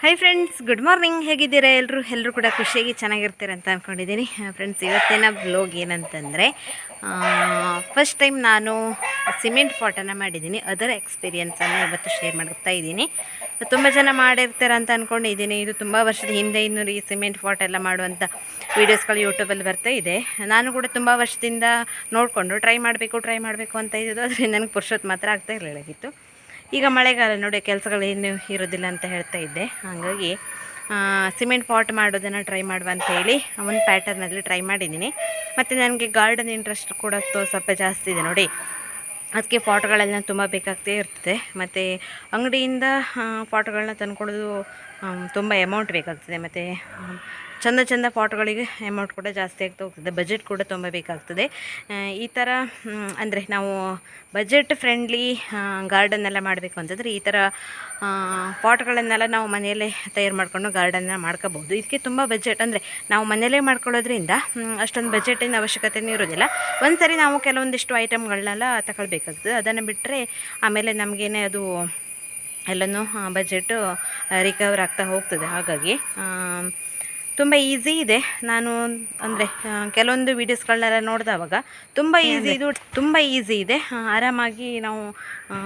Hi friends good morning ಹೇಗಿದ್ದೀರಾ ಎಲ್ಲರೂ? ಎಲ್ಲರೂ ಕೂಡ ಖುಷಿಯಾಗಿ ಚೆನ್ನಾಗಿರ್ತೀರ ಅಂತ ಅಂದ್ಕೊಂಡಿದ್ದೀನಿ ಫ್ರೆಂಡ್ಸ್ ಇವತ್ತಿನ ಬ್ಲೋಗ್ ಏನಂತಂದರೆ ಫಸ್ಟ್ ಟೈಮ್ ನಾನು ಸಿಮೆಂಟ್ ಪಾಟನ್ನು ಮಾಡಿದ್ದೀನಿ. ಅದರ ಎಕ್ಸ್ಪೀರಿಯನ್ಸನ್ನು ಇವತ್ತು ಶೇರ್ ಮಾಡ್ತಾ ಇದ್ದೀನಿ. ತುಂಬ ಜನ ಮಾಡಿರ್ತಾರೆ ಅಂತ ಅಂದ್ಕೊಂಡಿದ್ದೀನಿ ಇದು ತುಂಬ ವರ್ಷದ ಹಿಂದೆ ಇನ್ನೂರು ಈ ಸಿಮೆಂಟ್ ಪಾಟ್ ಎಲ್ಲ ಮಾಡುವಂಥ ವೀಡಿಯೋಸ್ಗಳು ಯೂಟ್ಯೂಬಲ್ಲಿ ಬರ್ತಾ ಇದೆ. ನಾನು ಕೂಡ ತುಂಬ ವರ್ಷದಿಂದ ನೋಡಿಕೊಂಡು ಟ್ರೈ ಮಾಡಬೇಕು ಟ್ರೈ ಮಾಡಬೇಕು ಅಂತ ಇದ್ದು ಆದರೆ ನನಗೆ ಪುರುಷತ್ ಮಾತ್ರ ಆಗ್ತಾ ಇರಲಿಲ್ಲಾಗಿತ್ತು ಈಗ ಮಳೆಗಾಲ ನೋಡಿ ಕೆಲಸಗಳೇನು ಇರೋದಿಲ್ಲ ಅಂತ ಹೇಳ್ತಾ ಇದ್ದೆ. ಹಾಗಾಗಿ ಸಿಮೆಂಟ್ ಪಾಟ್ ಮಾಡೋದನ್ನು ಟ್ರೈ ಮಾಡುವ ಅಂತ ಹೇಳಿ ಒಂದು ಪ್ಯಾಟರ್ನಲ್ಲಿ ಟ್ರೈ ಮಾಡಿದ್ದೀನಿ. ಮತ್ತು ನನಗೆ ಗಾರ್ಡನ್ ಇಂಟ್ರೆಸ್ಟ್ ಕೂಡ ಸ್ವಲ್ಪ ಜಾಸ್ತಿ ಇದೆ ನೋಡಿ. ಅದಕ್ಕೆ ಫೋಟೋಗಳೆಲ್ಲ ತುಂಬ ಬೇಕಾಗ್ತೇ ಇರ್ತದೆ. ಮತ್ತು ಅಂಗಡಿಯಿಂದ ಫೋಟೋಗಳನ್ನ ತಂದ್ಕೊಳ್ಳೋದು ತುಂಬ ಅಮೌಂಟ್ ಬೇಕಾಗ್ತದೆ. ಮತ್ತು ಚಂದ ಚಂದ ಪಾಟ್ಗಳಿಗೆ ಅಮೌಂಟ್ ಕೂಡ ಜಾಸ್ತಿ ಆಗ್ತಾ ಹೋಗ್ತದೆ. ಬಜೆಟ್ ಕೂಡ ತುಂಬ ಬೇಕಾಗ್ತದೆ. ಈ ಥರ ಅಂದರೆ ನಾವು ಬಜೆಟ್ ಫ್ರೆಂಡ್ಲಿ ಗಾರ್ಡನ್ ಎಲ್ಲ ಮಾಡಬೇಕು ಅಂತಂದರೆ ಈ ಥರ ಪಾಟ್ಗಳನ್ನೆಲ್ಲ ನಾವು ಮನೆಯಲ್ಲೇ ತಯಾರು ಮಾಡಿಕೊಂಡು ಗಾರ್ಡನ್ನ ಮಾಡ್ಕೋಬೋದು. ಇದಕ್ಕೆ ತುಂಬ ಬಜೆಟ್ ಅಂದರೆ ನಾವು ಮನೆಯಲ್ಲೇ ಮಾಡ್ಕೊಳ್ಳೋದ್ರಿಂದ ಅಷ್ಟೊಂದು ಬಜೆಟಿನ ಅವಶ್ಯಕತೆಯೂ ಇರೋದಿಲ್ಲ ಒಂದು ಸರಿ ನಾವು ಕೆಲವೊಂದಿಷ್ಟು ಐಟಮ್ಗಳನ್ನೆಲ್ಲ ತಗೊಳ್ಬೇಕಾಗ್ತದೆ. ಅದನ್ನು ಬಿಟ್ಟರೆ ಆಮೇಲೆ ನಮಗೇನೆ ಅದು ಎಲ್ಲನೂ ಬಜೆಟ್ ರಿಕವರ್ ಆಗ್ತಾ ಹೋಗ್ತದೆ. ಹಾಗಾಗಿ ತುಂಬ ಈಸಿ ಇದೆ. ನಾನು ಅಂದರೆ ಕೆಲವೊಂದು ವೀಡಿಯೋಸ್ಗಳನ್ನೆಲ್ಲ ನೋಡಿದವಾಗ ತುಂಬ ಈಸಿ ಇದು ತುಂಬ ಈಸಿ ಇದೆ. ಆರಾಮಾಗಿ ನಾವು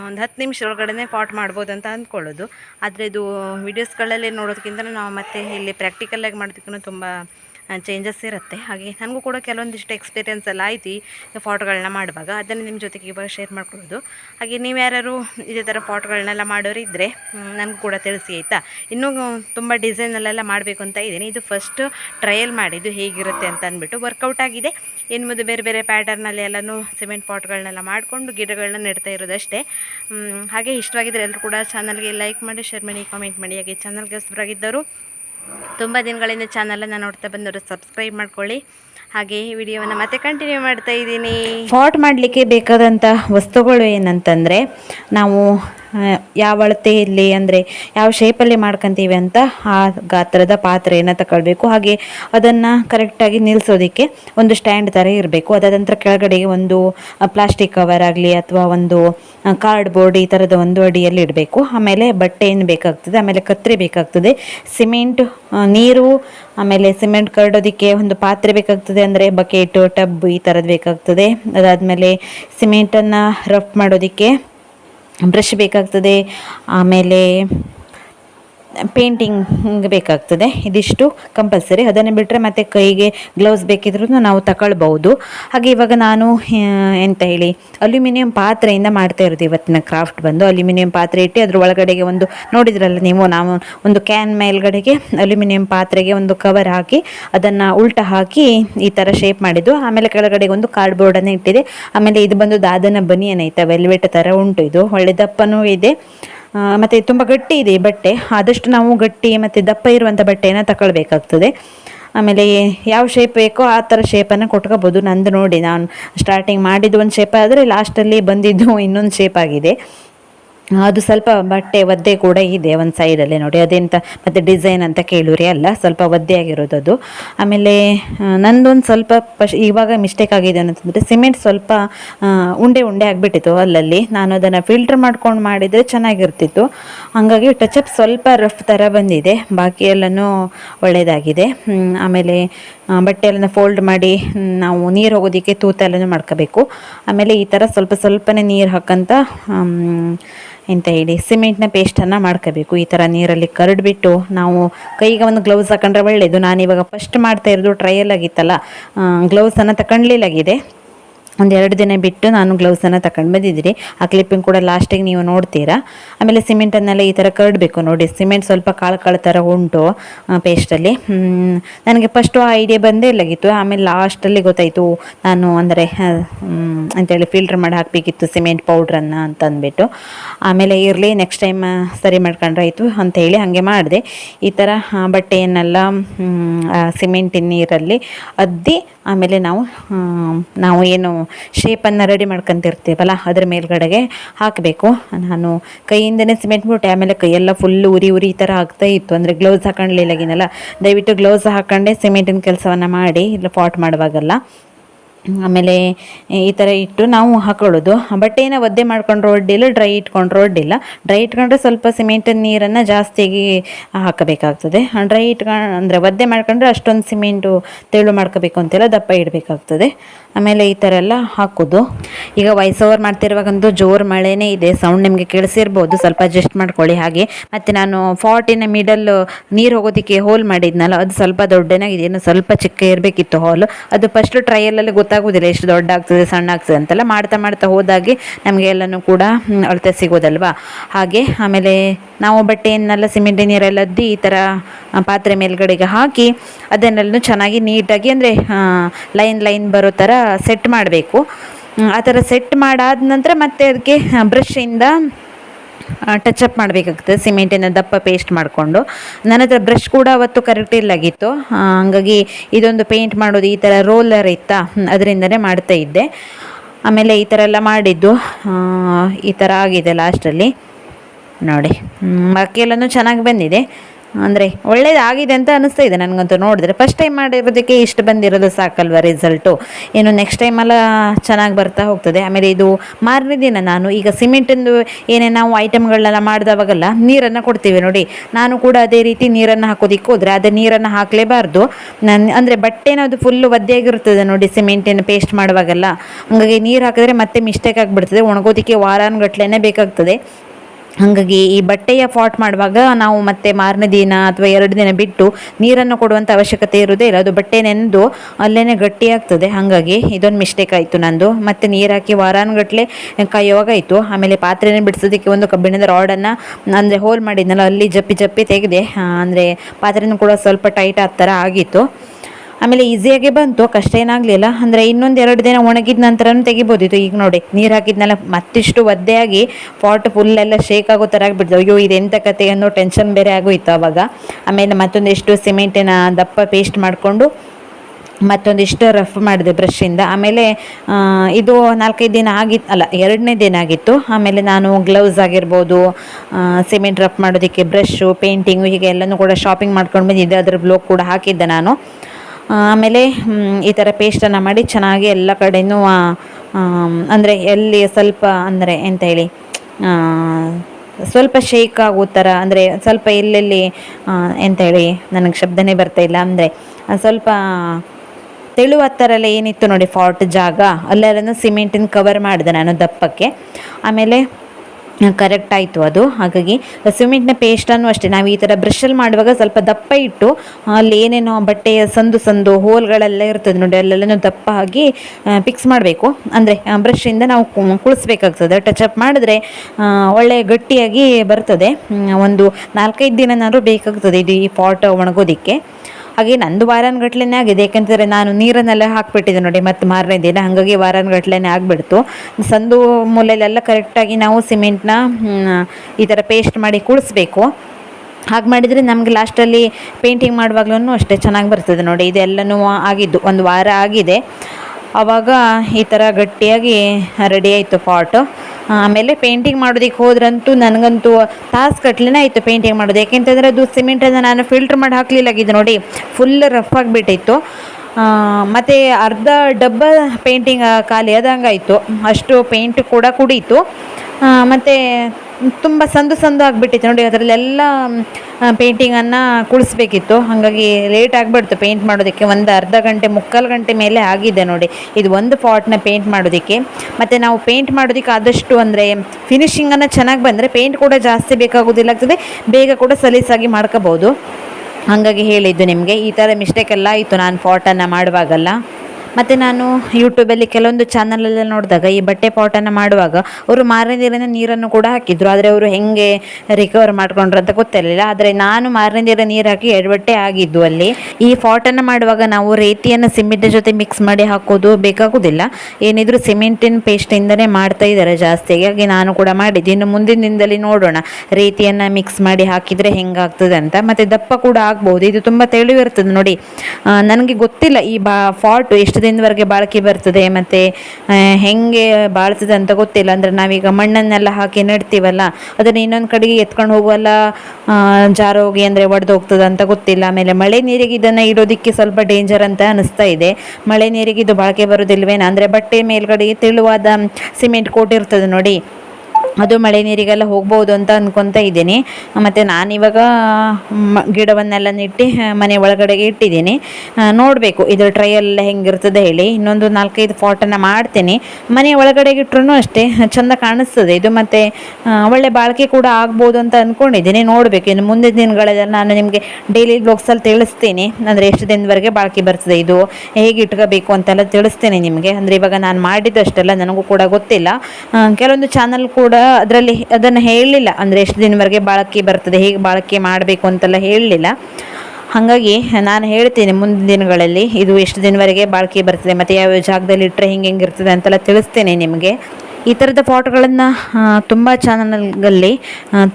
ಒಂದು ಹತ್ತು ನಿಮಿಷ ಒಳಗಡೆ ಪಾಟ್ ಮಾಡ್ಬೋದು ಅಂತ ಅಂದ್ಕೊಳ್ಳೋದು. ಆದರೆ ಇದು ವೀಡಿಯೋಸ್ಗಳಲ್ಲೇ ನೋಡೋದಕ್ಕಿಂತ ನಾವು ಮತ್ತೆ ಇಲ್ಲಿ ಪ್ರಾಕ್ಟಿಕಲಾಗಿ ಮಾಡೋದಕ್ಕೂ ತುಂಬ ಚೇಂಜಸ್ ಇರುತ್ತೆ. ಹಾಗೆ ನನಗೂ ಕೂಡ ಕೆಲವೊಂದಿಷ್ಟು ಎಕ್ಸ್ಪೀರಿಯೆನ್ಸ್ ಎಲ್ಲ ಆಯ್ತು ಫಾಟೋಗಳನ್ನ ಮಾಡುವಾಗ. ಅದನ್ನು ನಿಮ್ಮ ಜೊತೆಗೆ ಇವಾಗ ಶೇರ್ ಮಾಡ್ಕೊಳ್ಳೋದು. ಹಾಗೆ ನೀವು ಯಾರು ಇದೇ ಥರ ಮಾಡೋರು ಇದ್ದರೆ ನನಗೂ ಕೂಡ ತಿಳಿಸಿ ಆಯಿತಾ? ಇನ್ನೂ ತುಂಬ ಡಿಸೈನಲ್ಲೆಲ್ಲ ಮಾಡಬೇಕು ಅಂತ ಇದ್ದೀನಿ. ಇದು ಫಸ್ಟ್ ಟ್ರಯಲ್ ಮಾಡಿದ್ದು ಹೇಗಿರುತ್ತೆ ಅಂತ ಅಂದ್ಬಿಟ್ಟು ವರ್ಕೌಟ್ ಆಗಿದೆ. ಇನ್ನು ಮುಂದೆ ಬೇರೆ ಬೇರೆ ಪ್ಯಾಟರ್ನಲ್ಲಿ ಎಲ್ಲನೂ ಸಿಮೆಂಟ್ ಪಾಟ್ಗಳನ್ನೆಲ್ಲ ಮಾಡಿಕೊಂಡು ಗಿಡಗಳನ್ನ ನೆಡ್ತಾ ಇರೋದಷ್ಟೇ. ಹಾಗೆ ಇಷ್ಟವಾಗಿದ್ದರೆ ಎಲ್ಲರೂ ಕೂಡ ಚಾನಲ್ಗೆ ಲೈಕ್ ಮಾಡಿ ಶೇರ್ ಮಾಡಿ ಕಾಮೆಂಟ್ ಮಾಡಿ. ಹಾಗೆ ಚಾನಲ್ಗೆ ಹೊಸಬರಾಗಿದ್ದರು ತುಂಬ ದಿನಗಳಿಂದ ಚಾನಲನ್ನು ನೋಡ್ತಾ ಬಂದವರು ಸಬ್ಸ್ಕ್ರೈಬ್ ಮಾಡ್ಕೊಳ್ಳಿ. ಹಾಗೆ ಈ ವಿಡಿಯೋವನ್ನು ಮತ್ತೆ ಕಂಟಿನ್ಯೂ ಮಾಡ್ತಾ ಇದ್ದೀನಿ. ಫಾಟ್ ಮಾಡಲಿಕ್ಕೆ ಬೇಕಾದಂಥ ವಸ್ತುಗಳು ಏನಂತಂದರೆ, ನಾವು ಯಾವ ಅಳತೆಯಲ್ಲಿ ಅಂದರೆ ಯಾವ ಶೇಪಲ್ಲಿ ಮಾಡ್ಕೊತೀವಿ ಅಂತ ಆ ಗಾತ್ರದ ಪಾತ್ರೆಯನ್ನು ತಗೊಳ್ಬೇಕು ಹಾಗೆ ಅದನ್ನು ಕರೆಕ್ಟಾಗಿ ನಿಲ್ಲಿಸೋದಕ್ಕೆ ಒಂದು ಸ್ಟ್ಯಾಂಡ್ ಥರ ಇರಬೇಕು. ಅದಾದ ನಂತರ ಕೆಳಗಡೆಗೆ ಒಂದು ಪ್ಲಾಸ್ಟಿಕ್ ಕವರ್ ಆಗಲಿ ಅಥವಾ ಒಂದು ಕಾರ್ಡ್ ಬೋರ್ಡ್ ಈ ಥರದ ಒಂದು ಅಡಿಯಲ್ಲಿ ಇಡಬೇಕು. ಆಮೇಲೆ ಬಟ್ಟೆ ಏನು ಬೇಕಾಗ್ತದೆ, ಆಮೇಲೆ ಕತ್ತರಿ ಬೇಕಾಗ್ತದೆ. ಸಿಮೆಂಟ್ ನೀರು, ಆಮೇಲೆ ಸಿಮೆಂಟ್ ಕರಡೋದಕ್ಕೆ ಒಂದು ಪಾತ್ರೆ ಬೇಕಾಗ್ತದೆ ಅಂದರೆ ಬಕೆಟು, ಟಬ್ ಈ ಥರದ್ದು ಬೇಕಾಗ್ತದೆ. ಅದಾದಮೇಲೆ ಸಿಮೆಂಟನ್ನು ರಫ್ ಮಾಡೋದಕ್ಕೆ ಬ್ರಷ್ ಬೇಕಾಗ್ತದೆ ಆಮೇಲೆ ಪೇಂಟಿಂಗ್ ಬೇಕಾಗ್ತದೆ. ಇದಿಷ್ಟು ಕಂಪಲ್ಸರಿ. ಅದನ್ನು ಬಿಟ್ಟರೆ ಮತ್ತೆ ಕೈಗೆ ಗ್ಲೌಸ್ ಬೇಕಿದ್ರೂ ನಾವು ತಗೊಳ್ಬಹುದು ಹಾಗೆ ಇವಾಗ ನಾನು ಎಂತ ಹೇಳಿ, ಅಲ್ಯೂಮಿನಿಯಂ ಪಾತ್ರೆಯಿಂದ ಮಾಡ್ತಾ ಇರೋದು ಇವತ್ತಿನ ಕ್ರಾಫ್ಟ್ ಬಂದು. ಅಲ್ಯೂಮಿನಿಯಂ ಪಾತ್ರೆ ಇಟ್ಟು ಅದ್ರ ಒಳಗಡೆಗೆ ಒಂದು, ನೋಡಿದ್ರಲ್ಲ ನೀವು, ನಾವು ಒಂದು ಕ್ಯಾನ್ ಮೇಲ್ಗಡೆಗೆ ಅಲ್ಯೂಮಿನಿಯಂ ಪಾತ್ರೆಗೆ ಒಂದು ಕವರ್ ಹಾಕಿ, ಅದನ್ನು ಉಲ್ಟ ಹಾಕಿ ಈ ಥರ ಶೇಪ್ ಮಾಡಿದ್ದು. ಆಮೇಲೆ ಕೆಳಗಡೆ ಒಂದು ಕಾರ್ಡ್ಬೋರ್ಡನ್ನು ಇಟ್ಟಿದೆ. ಆಮೇಲೆ ಇದು ಬಂದು ದಾದನ ಬನಿಯನ್ ಐತೆ, ವೆಲ್ವೆಟ್ ಥರ ಉಂಟು ಇದು. ಒಳ್ಳೆ ದಪ್ಪನೂ ಇದೆ. ಮತ್ತೆ ತುಂಬ ಗಟ್ಟಿ ಇದೆ ಬಟ್ಟೆ. ಆದಷ್ಟು ನಾವು ಗಟ್ಟಿ ಮತ್ತು ದಪ್ಪ ಇರುವಂಥ ಬಟ್ಟೆಯನ್ನು ತಗೊಳ್ಬೇಕಾಗ್ತದೆ ಆಮೇಲೆ ಯಾವ ಶೇಪ್ ಬೇಕೋ ಆ ಥರ ಶೇಪನ್ನು ಕೊಟ್ಕೋಬೋದು. ನಂದು ನೋಡಿ ನಾನು ಸ್ಟಾರ್ಟಿಂಗ್ ಮಾಡಿದ್ದು ಒಂದು ಶೇಪ್ ಆದರೆ ಲಾಸ್ಟಲ್ಲಿ ಬಂದಿದ್ದು ಇನ್ನೊಂದು ಶೇಪ್ ಆಗಿದೆ. ಅದು ಸ್ವಲ್ಪ ಬಟ್ಟೆ ಒದ್ದೆ ಕೂಡ ಇದೆ ಒಂದು ಸೈಡಲ್ಲಿ ನೋಡಿ. ಅದೆಂತ ಮತ್ತು ಡಿಸೈನ್ ಅಂತ ಕೇಳೂರಿ ಅಲ್ಲ, ಸ್ವಲ್ಪ ಒದ್ದೆ ಆಗಿರೋದು ಅದು. ಆಮೇಲೆ ನಂದೊಂದು ಸ್ವಲ್ಪ ಪಶ್, ಇವಾಗ ಮಿಸ್ಟೇಕ್ ಆಗಿದೆ ಅಂತಂದರೆ ಸಿಮೆಂಟ್ ಸ್ವಲ್ಪ ಉಂಡೆ ಉಂಡೆ ಆಗಿಬಿಟ್ಟಿತ್ತು ಅಲ್ಲಲ್ಲಿ. ನಾನು ಅದನ್ನು ಫಿಲ್ಟರ್ ಮಾಡ್ಕೊಂಡು ಮಾಡಿದರೆ ಚೆನ್ನಾಗಿರ್ತಿತ್ತು. ಹಾಗಾಗಿ ಟಚಪ್ ಸ್ವಲ್ಪ ರಫ್ ಥರ ಬಂದಿದೆ. ಬಾಕಿ ಎಲ್ಲನೂ ಒಳ್ಳೆಯದಾಗಿದೆ ಆಮೇಲೆ ಬಟ್ಟೆ ಎಲ್ಲ ಫೋಲ್ಡ್ ಮಾಡಿ ನಾವು ನೀರು ಹೋಗೋದಕ್ಕೆ ತೂತೆಲ್ಲನೂ ಮಾಡ್ಕೋಬೇಕು. ಆಮೇಲೆ ಈ ಥರ ಸ್ವಲ್ಪ ಸ್ವಲ್ಪನೇ ನೀರು ಹಾಕಂತ ಎಂತ ಹೇಳಿ, ಸಿಮೆಂಟ್ನ ಪೇಸ್ಟನ್ನು ಮಾಡ್ಕೋಬೇಕು. ಈ ಥರ ನೀರಲ್ಲಿ ಕರಡ್ಬಿಟ್ಟು ನಾವು ಕೈಗೆ ಒಂದು ಗ್ಲೌಸ್ ಹಾಕೊಂಡ್ರೆ ಒಳ್ಳೆಯದು ನಾನಿವಾಗ ಫಸ್ಟ್ ಮಾಡ್ತಾ ಇರೋದು ಟ್ರಯಲ್ ಆಗಿತ್ತಲ್ಲ ಗ್ಲೌಸನ್ನು ತಗೊಂಡ್ಲಿಲ್ಲಾಗಿದೆ ಒಂದು ಎರಡು ದಿನ ಬಿಟ್ಟು ನಾನು ಗ್ಲೌಸನ್ನು ತಗೊಂಡು ಬಂದಿದ್ದೀರಿ ಆ ಕ್ಲಿಪ್ಪಿಂಗ್ ಕೂಡ ಲಾಸ್ಟಿಗೆ ನೀವು ನೋಡ್ತೀರಾ. ಆಮೇಲೆ ಸಿಮೆಂಟನ್ನೆಲ್ಲ ಈ ಥರ ಕರಡಬೇಕು ನೋಡಿ. ಸಿಮೆಂಟ್ ಸ್ವಲ್ಪ ಕಾಳು ಕಾಳು ಥರ ಉಂಟು ಪೇಸ್ಟಲ್ಲಿ ನನಗೆ ಫಸ್ಟು ಆ ಐಡಿಯಾ ಬಂದೇ ಇಲ್ಲಾಗಿತ್ತು. ಆಮೇಲೆ ಲಾಸ್ಟಲ್ಲಿ ಗೊತ್ತಾಯಿತು, ನಾನು ಅಂದರೆ ಅಂತೇಳಿ ಫಿಲ್ಟರ್ ಮಾಡಿ ಹಾಕಬೇಕಿತ್ತು ಸಿಮೆಂಟ್ ಪೌಡ್ರನ್ನು ಅಂತ ಅಂದ್ಬಿಟ್ಟು. ಆಮೇಲೆ ಇರಲಿ ನೆಕ್ಸ್ಟ್ ಟೈಮ್ ಸರಿ ಮಾಡ್ಕೊಂಡ್ರೆ ಆಯಿತು ಅಂತೇಳಿ ಹಾಗೆ ಮಾಡಿದೆ. ಈ ಥರ ಬಟ್ಟೆಯನ್ನೆಲ್ಲ ಸಿಮೆಂಟಿನ ನೀರಲ್ಲಿ ಅದ್ದಿ ಆಮೇಲೆ ನಾವು ನಾವು ಏನು ಶೇಪನ್ನು ರೆಡಿ ಮಾಡ್ಕೊತಿರ್ತೀವಲ್ಲ, ಅದ್ರ ಮೇಲ್ಗಡೆಗೆ ಹಾಕಬೇಕು. ನಾನು ಕೈಯಿಂದನೇ ಸಿಮೆಂಟ್ ಬಿಟ್ಟೆ ಆಮೇಲೆ ಕೈಯೆಲ್ಲ ಫುಲ್ಲು ಉರಿ ಉರಿ ಈ ಥರ ಆಗ್ತಾ ಇತ್ತು. ಅಂದರೆ ಗ್ಲೌಸ್ ಹಾಕೊಂಡ್ಲಿಲ್ಲಾಗಿನಲ್ಲ ದಯವಿಟ್ಟು ಗ್ಲೌಸ್ ಹಾಕೊಂಡೇ ಸಿಮೆಂಟಿನ ಕೆಲಸವನ್ನು ಮಾಡಿ, ಇಲ್ಲ ಪಾಟ್ ಮಾಡುವಾಗೆಲ್ಲ. ಆಮೇಲೆ, ಈ ಥರ ಇಟ್ಟು ನಾವು ಹಾಕೊಳ್ಳೋದು. ಬಟ್ಟೆನ ಒದ್ದೆ ಮಾಡ್ಕೊಂಡ್ರೆ ಒಡ್ಡಿಲ್ಲ, ಡ್ರೈ ಇಟ್ಕೊಂಡ್ರೆ ಒಡ್ಡಿಲ್ಲ. ಡ್ರೈ ಇಟ್ಕೊಂಡ್ರೆ ಸ್ವಲ್ಪ ಸಿಮೆಂಟ್ ನೀರನ್ನು ಜಾಸ್ತಿಯಾಗಿ ಹಾಕಬೇಕಾಗ್ತದೆ. ಡ್ರೈ ಇಟ್ಕೊಂಡು ಅಂದರೆ ಒದ್ದೆ ಮಾಡ್ಕೊಂಡ್ರೆ ಅಷ್ಟೊಂದು ಸಿಮೆಂಟು ತೆಳು ಮಾಡ್ಕೋಬೇಕು ಅಂತೆಲ್ಲ ದಪ್ಪ ಇಡಬೇಕಾಗ್ತದೆ. ಆಮೇಲೆ ಈ ಥರ ಎಲ್ಲ ಹಾಕೋದು. ಈಗ ವಾಯ್ಸ್ ಓವರ್ ಮಾಡ್ತಿರುವಾಗಂತೂ ಜೋರು ಮಳೆನೇ ಇದೆ ಸೌಂಡ್ ನಿಮಗೆ ಕೇಳಿಸಿರ್ಬೋದು, ಸ್ವಲ್ಪ ಅಡ್ಜಸ್ಟ್ ಮಾಡ್ಕೊಳ್ಳಿ ಹಾಗೆ. ಮತ್ತು ನಾನು ಫಾರ್ಟಿನ ಮಿಡಲ್ ನೀರು ಹೋಗೋದಕ್ಕೆ ಹೋಲ್ ಮಾಡಿದ್ನಲ್ಲ, ಅದು ಸ್ವಲ್ಪ ದೊಡ್ಡನಾಗಿದೆ, ಇನ್ನು ಸ್ವಲ್ಪ ಚಿಕ್ಕ ಇರಬೇಕಿತ್ತು ಹಾಲು ಅದು ಫಸ್ಟ್ ಟ್ರಯಲಲ್ಲಿ ಗೊತ್ತಾಗೋದಿಲ್ಲ ಎಷ್ಟು ದೊಡ್ಡ ಆಗ್ತದೆ, ಸಣ್ಣ ಆಗ್ತದೆ ಅಂತೆಲ್ಲ ಮಾಡ್ತಾ ಮಾಡ್ತಾ ಹೋದಾಗೆ ನಮಗೆ ಎಲ್ಲನೂ ಕೂಡ ಅಳತೆ ಸಿಗೋದಲ್ವಾ? ಹಾಗೆ ಆಮೇಲೆ ನಾವು ಬಟ್ಟೆಯನ್ನೆಲ್ಲ ಸಿಮೆಂಟ್ ನೀರೆಲ್ಲ ಅದ್ದಿ ಈ ಥರ ಪಾತ್ರೆ ಮೇಲ್ಗಡೆಗೆ ಹಾಕಿ ಅದನ್ನೆಲ್ಲ ಚೆನ್ನಾಗಿ ನೀಟಾಗಿ ಅಂದರೆ ಲೈನ್ ಲೈನ್ ಬರೋ ಥರ ಸೆಟ್ ಮಾಡಬೇಕು. ಆ ಥರ ಸೆಟ್ ಮಾಡಾದ ನಂತರ ಮತ್ತೆ ಅದಕ್ಕೆ ಬ್ರಷಿಂದ ಟಚ್ ಅಪ್ ಮಾಡಬೇಕಾಗ್ತದೆ ಸಿಮೆಂಟಿನ ದಪ್ಪ ಪೇಸ್ಟ್ ಮಾಡಿಕೊಂಡು. ನನ್ನ ಹತ್ರ ಬ್ರಷ್ ಕೂಡ ಅವತ್ತು ಕರೆಕ್ಟ್ ಇಲ್ಲಾಗಿತ್ತು ಹಾಗಾಗಿ ಇದೊಂದು ಪೇಂಟ್ ಮಾಡೋದು ಈ ಥರ ರೋಲರ್ ಇತ್ತಾ ಅದರಿಂದನೇ ಮಾಡ್ತಾ ಇದ್ದೆ. ಆಮೇಲೆ ಈ ಥರ ಎಲ್ಲ ಮಾಡಿದ್ದು ಈ ಥರ ಆಗಿದೆ ಲಾಸ್ಟಲ್ಲಿ ನೋಡಿ ಬಾಕಿ ಎಲ್ಲನೂ ಚೆನ್ನಾಗಿ ಬಂದಿದೆ. ಅಂದರೆ ಒಳ್ಳೇದಾಗಿದೆ ಅಂತ ಅನಿಸ್ತಾ ಇದೆ ನನಗಂತೂ ನೋಡಿದ್ರೆ. ಫಸ್ಟ್ ಟೈಮ್ ಮಾಡಿರೋದಕ್ಕೆ ಇಷ್ಟು ಬಂದಿರೋದು ಸಾಕಲ್ವ ರಿಸಲ್ಟು ಇನ್ನು ನೆಕ್ಸ್ಟ್ ಟೈಮೆಲ್ಲ ಚೆನ್ನಾಗಿ ಬರ್ತಾ ಹೋಗ್ತದೆ. ಆಮೇಲೆ ಇದು ಮಾರನೇ ದಿನ ನಾನು ಈಗ ಸಿಮೆಂಟಿಂದು ಏನೇ ನಾವು ಐಟಮ್ಗಳನ್ನೆಲ್ಲ ಮಾಡಿದವಾಗೆಲ್ಲ, ನೀರನ್ನು ಕೊಡ್ತೀವಿ ನೋಡಿ. ನಾನು ಕೂಡ ಅದೇ ರೀತಿ ನೀರನ್ನು ಹಾಕೋದಿಕ್ಕೆ ಹೋದರೆ ಅದೇ ನೀರನ್ನು ಹಾಕಲೇಬಾರ್ದು. ನನ್ನ ಅಂದರೆ ಬಟ್ಟೆನ ಅದು ಫುಲ್ಲು ಒದ್ದೆಯಾಗಿರ್ತದೆ ನೋಡಿ ಸಿಮೆಂಟಿನ ಪೇಸ್ಟ್ ಮಾಡುವಾಗೆಲ್ಲ. ಹಂಗಾಗಿ ನೀರು ಹಾಕಿದ್ರೆ ಮತ್ತೆ ಮಿಸ್ಟೇಕ್ ಆಗಿಬಿಡ್ತದೆ. ಒಣಗೋದಕ್ಕೆ ವಾರಾನುಗಟ್ಲೆನೇ ಬೇಕಾಗ್ತದೆ. ಹಾಗಾಗಿ ಈ ಬಟ್ಟೆಯ ಫಾಟ್ ಮಾಡುವಾಗ ನಾವು ಮತ್ತೆ ಮಾರನೇ ದಿನ ಅಥವಾ ಎರಡು ದಿನ ಬಿಟ್ಟು ನೀರನ್ನು ಕೊಡುವಂಥ ಅವಶ್ಯಕತೆ ಇರೋದೇ ಇಲ್ಲ. ಅದು ಬಟ್ಟೆ ನೆನೆದು ಅಲ್ಲೇ ಗಟ್ಟಿಯಾಗ್ತದೆ. ಹಾಗಾಗಿ ಇದೊಂದು ಮಿಸ್ಟೇಕ್ ಆಯಿತು ನಂದು. ಮತ್ತೆ ನೀರು ಹಾಕಿ ವಾರಾನುಗಟ್ಲೆ ಕಾಯುವಾಗಾಯಿತು. ಆಮೇಲೆ ಪಾತ್ರೆನ ಬಿಡಿಸೋದಕ್ಕೆ ಒಂದು ಕಬ್ಬಿಣದ ರಾಡನ್ನು ಅಂದರೆ ಹೋಲ್ ಮಾಡಿದ್ನಲ್ಲ, ಅಲ್ಲಿ ಜಪ್ಪಿ ಜಪ್ಪಿ ತೆಗೆದೆ ಅಂದರೆ ಪಾತ್ರೆನೂ ಕೂಡ ಸ್ವಲ್ಪ ಟೈಟ್ ಆ ಥರ ಆಗಿತ್ತು. ಆಮೇಲೆ ಈಸಿಯಾಗಿ ಬಂತು, ಕಷ್ಟ ಏನಾಗಲಿಲ್ಲ. ಅಂದರೆ ಇನ್ನೊಂದು ಎರಡು ದಿನ ಒಣಗಿದ ನಂತರನೂ ತೆಗಿಬೋದಿತ್ತು. ಈಗ ನೋಡಿ, ನೀರು ಹಾಕಿದ್ನೆಲ್ಲ, ಮತ್ತಿಷ್ಟು ಒದ್ದೆಯಾಗಿ ಪಾಟ್ ಫುಲ್ ಎಲ್ಲ ಶೇಕ್ ಆಗೋ ಥರ ಆಗಿಬಿಡ್ತು. ಅಯ್ಯೋ ಇದೆಂಥ ಕತೆ ಅನ್ನೋ ಟೆನ್ಷನ್ ಬೇರೆ ಆಗೋಯ್ತು ಅವಾಗ. ಆಮೇಲೆ ಮತ್ತೊಂದಿಷ್ಟು ಸಿಮೆಂಟಿನ ದಪ್ಪ ಪೇಸ್ಟ್ ಮಾಡಿಕೊಂಡು ಮತ್ತೊಂದಿಷ್ಟು ರಫ್ ಮಾಡಿದೆ ಬ್ರಷಿಂದ ಆಮೇಲೆ ಇದು ನಾಲ್ಕೈದು ದಿನ ಆಗಿತ್ತು ಅಲ್ಲ, ಎರಡನೇ ದಿನ ಆಗಿತ್ತು. ಆಮೇಲೆ ನಾನು ಗ್ಲೌಸ್ ಆಗಿರ್ಬೋದು ಸಿಮೆಂಟ್ ರಫ್ ಮಾಡೋದಕ್ಕೆ ಬ್ರಷು ಪೇಂಟಿಂಗು ಹೀಗೆ ಎಲ್ಲನೂ ಕೂಡ ಶಾಪಿಂಗ್ ಮಾಡ್ಕೊಂಡು ಬಂದಿದ್ದೆ. ಅದರ ಬ್ಲೋಗ್ ಕೂಡ ಹಾಕಿದ್ದೆ ನಾನು. ಆಮೇಲೆ ಈ ಥರ ಪೇಸ್ಟನ್ನು ಮಾಡಿ ಚೆನ್ನಾಗಿ ಎಲ್ಲ ಕಡೆಯೂ ಅಂದರೆ ಎಲ್ಲಿ ಸ್ವಲ್ಪ, ಅಂದರೆ ಎಂತ ಹೇಳಿ ಸ್ವಲ್ಪ ಶೇಕ್ ಆಗೋ ಥರ ಅಂದರೆ ಸ್ವಲ್ಪ ಎಲ್ಲೆಲ್ಲಿ ಎಂತ ಹೇಳಿ, ನನಗೆ ಶಬ್ದನೇ ಬರ್ತಾ ಇಲ್ಲ, ಅಂದರೆ ಸ್ವಲ್ಪ ತೆಳುವ ಥರ ಎಲ್ಲ ಏನಿತ್ತು ನೋಡಿ ಫಾಟ್ ಜಾಗ ಅಲ್ಲೆಲ್ಲ ಸಿಮೆಂಟಿನ ಕವರ್ ಮಾಡಿದೆ ನಾನು ದಪ್ಪಕ್ಕೆ. ಆಮೇಲೆ ಕರೆಕ್ಟ್ ಆಯಿತು ಅದು. ಹಾಗಾಗಿ ಸಿಮೆಂಟ್ನ ಪೇಸ್ಟನ್ನು ಅಷ್ಟೇ. ನಾವು ಈ ಥರ ಬ್ರಷಲ್ಲಿ ಮಾಡುವಾಗ ಸ್ವಲ್ಪ ದಪ್ಪ ಇಟ್ಟು, ಅಲ್ಲಿ ಏನೇನೋ ಬಟ್ಟೆಯ ಸಂದು ಸಂದು ಹೋಲ್ಗಳೆಲ್ಲ ಇರ್ತದೆ ನೋಡಿ, ಅಲ್ಲೆಲ್ಲನೂ ದಪ್ಪ ಆಗಿ ಫಿಕ್ಸ್ ಮಾಡಬೇಕು. ಅಂದರೆ ಬ್ರಷಿಂದ ನಾವು ಕುಳಿಸ್ಬೇಕಾಗ್ತದೆ. ಟಚ್ ಅಪ್ ಮಾಡಿದ್ರೆ ಒಳ್ಳೆ ಗಟ್ಟಿಯಾಗಿ ಬರ್ತದೆ. ಒಂದು ನಾಲ್ಕೈದು ದಿನನಾದ್ರೂ ಬೇಕಾಗ್ತದೆ ಇದು ಈ ಪಾಟ್ ಒಣಗೋದಿಕ್ಕೆ. ಹಾಗೆ ನಂದು ವಾರಾನುಗಟ್ಲೆನೇ ಆಗಿದೆ. ಯಾಕಂತಂದರೆ ನಾನು ನೀರನ್ನೆಲ್ಲ ಹಾಕ್ಬಿಟ್ಟಿದ್ದೆ ನೋಡಿ, ಮತ್ತೆ ಮಾರನೇ ದಿನ ಹಾಗಾಗಿ ವಾರಾನುಗಟ್ಲೆನೇ ಆಗಿಬಿಡ್ತು. ಸಂದು ಮೂಲೆಯಲ್ಲೆಲ್ಲ ಕರೆಕ್ಟಾಗಿ ನಾವು ಸಿಮೆಂಟ್ನ ಈ ಥರ ಪೇಸ್ಟ್ ಮಾಡಿ ಕುಳಿಸ್ಬೇಕು ಹಾಗೆ ಮಾಡಿದರೆ ನಮಗೆ ಲಾಸ್ಟಲ್ಲಿ ಪೇಂಟಿಂಗ್ ಮಾಡುವಾಗ್ಲೂ ಅಷ್ಟೇ ಚೆನ್ನಾಗಿ ಬರ್ತದೆ ನೋಡಿ, ಇದೆಲ್ಲನೂ ಆಗಿದ್ದು, ಒಂದು ವಾರ ಆಗಿದೆ. ಆವಾಗ ಈ ಥರ ಗಟ್ಟಿಯಾಗಿ ರೆಡಿ ಆಯಿತು ಪಾಟು. ಆಮೇಲೆ ಪೇಂಟಿಂಗ್ ಮಾಡೋದಕ್ಕೆ ಹೋದ್ರಂತೂ ನನಗಂತೂ ತಾಸು ಕಟ್ಲೆನೇ ಆಯಿತು ಪೇಂಟಿಂಗ್ ಮಾಡೋದು. ಯಾಕೆಂತಂದರೆ ಅದು ಸಿಮೆಂಟನ್ನು ನಾನು ಫಿಲ್ಟ್ರ್ ಮಾಡಿ ಹಾಕಲಿಲ್ಲಾಗಿದೆ ನೋಡಿ. ಫುಲ್ ರಫ್ ಆಗಿಬಿಟ್ಟಿತ್ತು. ಮತ್ತು ಅರ್ಧ ಡಬ್ಬ ಪೇಂಟಿಂಗ್ ಖಾಲಿ ಆದಂಗೆ ಆಯಿತು ಅಷ್ಟು ಪೇಂಟ್ ಕೂಡ ಕುಡೀತು. ಮತ್ತು ತುಂಬ ಸಂದು ಸಂದು ಆಗಿಬಿಟ್ಟಿತ್ತು. ನೋಡಿ, ಅದರಲ್ಲೆಲ್ಲ ಪೇಂಟಿಂಗನ್ನು ಕುಳಿಸ್ಬೇಕಿತ್ತು ಹಾಗಾಗಿ ಲೇಟ್ ಆಗಿಬಿಡ್ತು ಪೇಂಟ್ ಮಾಡೋದಕ್ಕೆ. ಒಂದು ಅರ್ಧ ಗಂಟೆ, ಮುಕ್ಕಾಲು ಗಂಟೆ ಮೇಲೆ ಆಗಿದೆ ನೋಡಿ. ಇದು ಒಂದು ಪಾಟ್ನ ಪೇಂಟ್ ಮಾಡೋದಕ್ಕೆ. ಮತ್ತು ನಾವು ಪೇಂಟ್ ಮಾಡೋದಕ್ಕೆ ಆದಷ್ಟು ಅಂದರೆ ಫಿನಿಷಿಂಗನ್ನು ಚೆನ್ನಾಗಿ ಬಂದರೆ ಪೇಂಟ್ ಕೂಡ ಜಾಸ್ತಿ ಬೇಕಾಗೋದಿಲ್ಲ ಆಗ್ತದೆ. ಬೇಗ ಕೂಡ ಸಲೀಸಾಗಿ ಮಾಡ್ಕೋಬೋದು. ಹಾಗಾಗಿ ಹೇಳಿದ್ದು ನಿಮಗೆ, ಈ ಥರ ಮಿಸ್ಟೇಕ್ ಎಲ್ಲ ಆಯಿತು. ನಾನು ಫಾಟನ್ನು ಮಾಡುವಾಗಲ್ಲ. ಮತ್ತು ನಾನು ಯೂಟ್ಯೂಬಲ್ಲಿ ಕೆಲವೊಂದು ಚಾನಲೆಲ್ಲ ನೋಡಿದಾಗ ಈ ಬಟ್ಟೆ ಪಾಟನ್ನು ಮಾಡುವಾಗ ಅವರು ಮಾರನೇ ದಿನ ನೀರನ್ನು ಕೂಡ ಹಾಕಿದ್ರು. ಆದರೆ ಅವರು ಹೆಂಗೆ ರಿಕವರ್ ಮಾಡಿಕೊಂಡ್ರು ಅಂತ ಗೊತ್ತಿರಲಿಲ್ಲ. ಆದರೆ ನಾನು ಮಾರನೇ ದಿನ ನೀರು ಹಾಕಿ ಬಟ್ಟೆ ಆಗಿದ್ದು ಅಲ್ಲಿ. ಈ ಪಾಟನ್ನು ಮಾಡುವಾಗ ನಾವು ರೇತಿಯನ್ನು ಸಿಮೆಂಟ್ ಜೊತೆ ಮಿಕ್ಸ್ ಮಾಡಿ ಹಾಕೋದು ಬೇಕಾಗೋದಿಲ್ಲ. ಏನಿದ್ರು ಸಿಮೆಂಟಿನ ಪೇಸ್ಟಿಂದನೇ ಮಾಡ್ತಾ ಇದ್ದಾರೆ ಜಾಸ್ತಿ. ಹಾಗಾಗಿ ನಾನು ಕೂಡ ಮಾಡಿದ್ದೆ. ಇನ್ನು ಮುಂದಿನ ದಿನದಲ್ಲಿ ನೋಡೋಣ. ರೇತಿಯನ್ನು ಮಿಕ್ಸ್ ಮಾಡಿ ಹಾಕಿದರೆ ಹೆಂಗಾಗ್ತದೆ ಅಂತ. ಮತ್ತು ದಪ್ಪ ಕೂಡ ಆಗ್ಬೋದು. ಇದು ತುಂಬ ತೆಳುವಿರ್ತದೆ. ನೋಡಿ ನನಗೆ ಗೊತ್ತಿಲ್ಲ ಈ ಬಾ ಫಾಟು ಎಷ್ಟು ದಿನದವರೆಗೆ ಬಾಳಿಕೆ ಬರ್ತದೆ ಮತ್ತು ಹೆಂಗೆ ಬಾಳ್ತದೆ ಅಂತ ಗೊತ್ತಿಲ್ಲ. ಅಂದರೆ ನಾವೀಗ ಮಣ್ಣನ್ನೆಲ್ಲ ಹಾಕಿ ನೆಡ್ತೀವಲ್ಲ, ಅದನ್ನು ಇನ್ನೊಂದು ಕಡೆಗೆ ಎತ್ಕೊಂಡು ಹೋಗುವಲ್ಲ ಜಾರೋಗಿ ಅಂದರೆ ಒಡೆದು ಹೋಗ್ತದೆ ಅಂತ ಗೊತ್ತಿಲ್ಲ. ಆಮೇಲೆ ಮಳೆ ನೀರಿಗೆ ಇದನ್ನು ಇಡೋದಕ್ಕೆ ಸ್ವಲ್ಪ ಡೇಂಜರ್ ಅಂತ ಅನಿಸ್ತಾ ಇದೆ. ಮಳೆ ನೀರಿಗೆ ಇದು ಬಾಳಿಕೆ ಬರೋದಿಲ್ವೇನೋ? ಅಂದರೆ ಬಟ್ಟೆ ಮೇಲ್ಗಡೆ ತೆಳುವಾದ ಸಿಮೆಂಟ್ ಕೋಟ್ ಇರ್ತದೆ ನೋಡಿ. ಅದು ಮಳೆ ನೀರಿಗೆಲ್ಲ ಹೋಗ್ಬೋದು ಅಂತ ಅಂದ್ಕೊತ ಇದ್ದೀನಿ. ಮತ್ತು ನಾನಿವಾಗ ಗಿಡವನ್ನೆಲ್ಲ ನೆಟ್ಟು ಮನೆ ಒಳಗಡೆಗೆ ಇಟ್ಟಿದ್ದೀನಿ. ನೋಡಬೇಕು ಇದು ಎಲ್ಲ ಹೆಂಗಿರ್ತದೆ ಹೇಳಿ. ಇನ್ನೊಂದು ನಾಲ್ಕೈದು ಫಾಟನ್ನು ಮಾಡ್ತೀನಿ. ಮನೆ ಒಳಗಡೆಗೆ ಇಟ್ಟರು ಅಷ್ಟೇ ಚೆಂದ ಕಾಣಿಸ್ತದೆ. ಇದು ಮತ್ತು ಒಳ್ಳೆ ಬಾಳಿಕೆ ಕೂಡ ಆಗ್ಬೋದು ಅಂತ ಅಂದ್ಕೊಂಡಿದ್ದೀನಿ ನೋಡಬೇಕು ಇನ್ನು ಮುಂದಿನ ದಿನಗಳಲ್ಲಿ ನಾನು ನಿಮಗೆ ಡೈಲಿ ಬ್ಲಾಗ್ಸಲ್ಲಿ ತಿಳಿಸ್ತೀನಿ. ಅಂದರೆ ಎಷ್ಟು ದಿನದವರೆಗೆ ಬಾಳಿಕೆ ಬರ್ತದೆ ಇದು, ಹೇಗೆ ಇಟ್ಕೋಬೇಕು ಅಂತೆಲ್ಲ ತಿಳಿಸ್ತೇನೆ ನಿಮಗೆ. ಅಂದರೆ ಇವಾಗ ನಾನು ಮಾಡಿದ್ದಷ್ಟೆಲ್ಲ ನನಗೂ ಕೂಡ ಗೊತ್ತಿಲ್ಲ. ಕೆಲವೊಂದು ಚಾನಲ್ ಕೂಡ ಅದರಲ್ಲಿ ಅದನ್ನು ಹೇಳಲಿಲ್ಲ. ಅಂದರೆ ಎಷ್ಟು ದಿನವರೆಗೆ ಬಾಳಿಕೆ ಬರ್ತದೆ, ಹೇಗೆ ಬಾಳಿಕೆ ಮಾಡಬೇಕು ಅಂತೆಲ್ಲ ಹೇಳಲಿಲ್ಲ. ಹಾಗಾಗಿ ನಾನು ಹೇಳ್ತೀನಿ ಮುಂದಿನ ದಿನಗಳಲ್ಲಿ ಇದು ಎಷ್ಟು ದಿನವರೆಗೆ ಬಾಳಿಕೆ ಬರ್ತದೆ, ಮತ್ತು ಯಾವ ಜಾಗದಲ್ಲಿ ಇಟ್ಟರೆ ಹಿಂಗೆ ಹೆಂಗೆ ಇರ್ತದೆ ಅಂತೆಲ್ಲ ತಿಳಿಸ್ತೇನೆ ನಿಮಗೆ. ಈ ಥರದ ಫೋಟೋಗಳನ್ನು ತುಂಬ ಚಾನಲ್ಗಳಲ್ಲಿ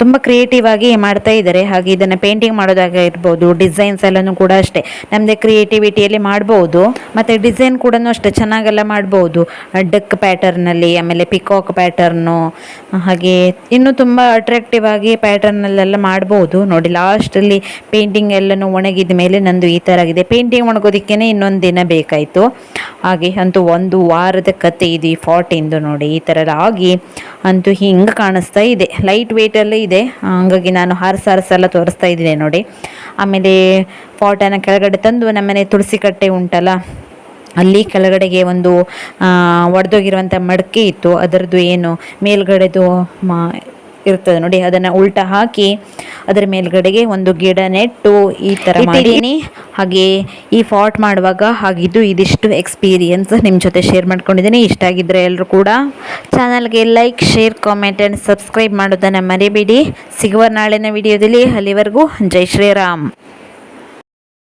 ತುಂಬ ಕ್ರಿಯೇಟಿವ್ ಆಗಿ ಮಾಡ್ತಾ ಇದ್ದಾರೆ. ಹಾಗೆ ಇದನ್ನು ಪೇಂಟಿಂಗ್ ಮಾಡೋದಾಗಿರ್ಬೋದು ಡಿಸೈನ್ಸ್ ಎಲ್ಲನೂ ಕೂಡ ಅಷ್ಟೇ. ನಮ್ಮದೇ ಕ್ರಿಯೇಟಿವಿಟಿಯಲ್ಲಿ ಮಾಡ್ಬೋದು, ಮತ್ತು ಡಿಸೈನ್ ಕೂಡ ಅಷ್ಟೇ, ಚೆನ್ನಾಗೆಲ್ಲ ಮಾಡ್ಬೋದು. ಡಕ್ ಪ್ಯಾಟರ್ನಲ್ಲಿ ಆಮೇಲೆ ಪಿಕಾಕ್ ಪ್ಯಾಟರ್ನು ಹಾಗೆ ಇನ್ನೂ ತುಂಬ ಅಟ್ರಾಕ್ಟಿವ್ ಆಗಿ ಪ್ಯಾಟರ್ನಲ್ಲೆಲ್ಲ ಮಾಡ್ಬೋದು. ನೋಡಿ ಲಾಸ್ಟಲ್ಲಿ ಪೇಂಟಿಂಗ್ ಎಲ್ಲನೂ ಒಣಗಿದ ಮೇಲೆ ನಂದು ಈ ಥರ ಆಗಿದೆ. ಪೇಂಟಿಂಗ್ ಒಣಗೋದಕ್ಕೇ ಇನ್ನೊಂದು ದಿನ ಬೇಕಾಯಿತು. ಹಾಗೆ ಅಂತೂ ಒಂದು ವಾರದ ಕತೆ ಇದು ಈ ಫಾಟಿಂದು ನೋಡಿ, ಈ ಥರ ಆಗಿ ಅಂತೂ ಹಿಂಗೆ ಕಾಣಿಸ್ತಾ ಇದೆ. ಲೈಟ್ ವೆಯ್ಟಲ್ಲೇ ಇದೆ. ಹಂಗಾಗಿ ನಾನು ಹಾರಸ ಹಾರ್ಸೆಲ್ಲ ತೋರಿಸ್ತಾ ಇದ್ದೀನಿ ನೋಡಿ. ಆಮೇಲೆ ಪಾಟನ ಕೆಳಗಡೆ ತಂದು ನಮ್ಮನೆ ತುಳಸಿ ಕಟ್ಟೆ ಉಂಟಲ್ಲ ಅಲ್ಲಿ ಕೆಳಗಡೆಗೆ ಒಂದು ಒಡೆದೋಗಿರುವಂಥ ಮಡಕೆ ಇತ್ತು. ಅದರದ್ದು ಏನು ಮೇಲ್ಗಡೆದು ಮಾ ಇರ್ತದೆ ನೋಡಿ. ಅದನ್ನು ಉಲ್ಟಾ ಹಾಕಿ ಅದರ ಮೇಲ್ಗಡೆಗೆ ಒಂದು ಗಿಡ ನೆಟ್ಟು ಈ ಥರ ಮಾಡಿದ್ದೀನಿ ಹಾಗೆ ಈ ಫಾಟ್ ಮಾಡುವಾಗ ಹಾಗಿದ್ದು ಇದಿಷ್ಟು ಎಕ್ಸ್ಪೀರಿಯನ್ಸ್ ನಿಮ್ಮ ಜೊತೆ ಶೇರ್ ಮಾಡ್ಕೊಂಡಿದ್ದೀನಿ. ಇಷ್ಟ ಆಗಿದ್ದರೆ ಎಲ್ಲರೂ ಕೂಡ ಚಾನಲ್ಗೆ like share comment and subscribe ಮಾಡೋದನ್ನು ಮರಿಬೇಡಿ. ಸಿಗುವ ನಾಳಿನ ವಿಡಿಯೋದಲ್ಲಿ ಅಲ್ಲಿವರೆಗೂ ಜೈ ಶ್ರೀರಾಮ್.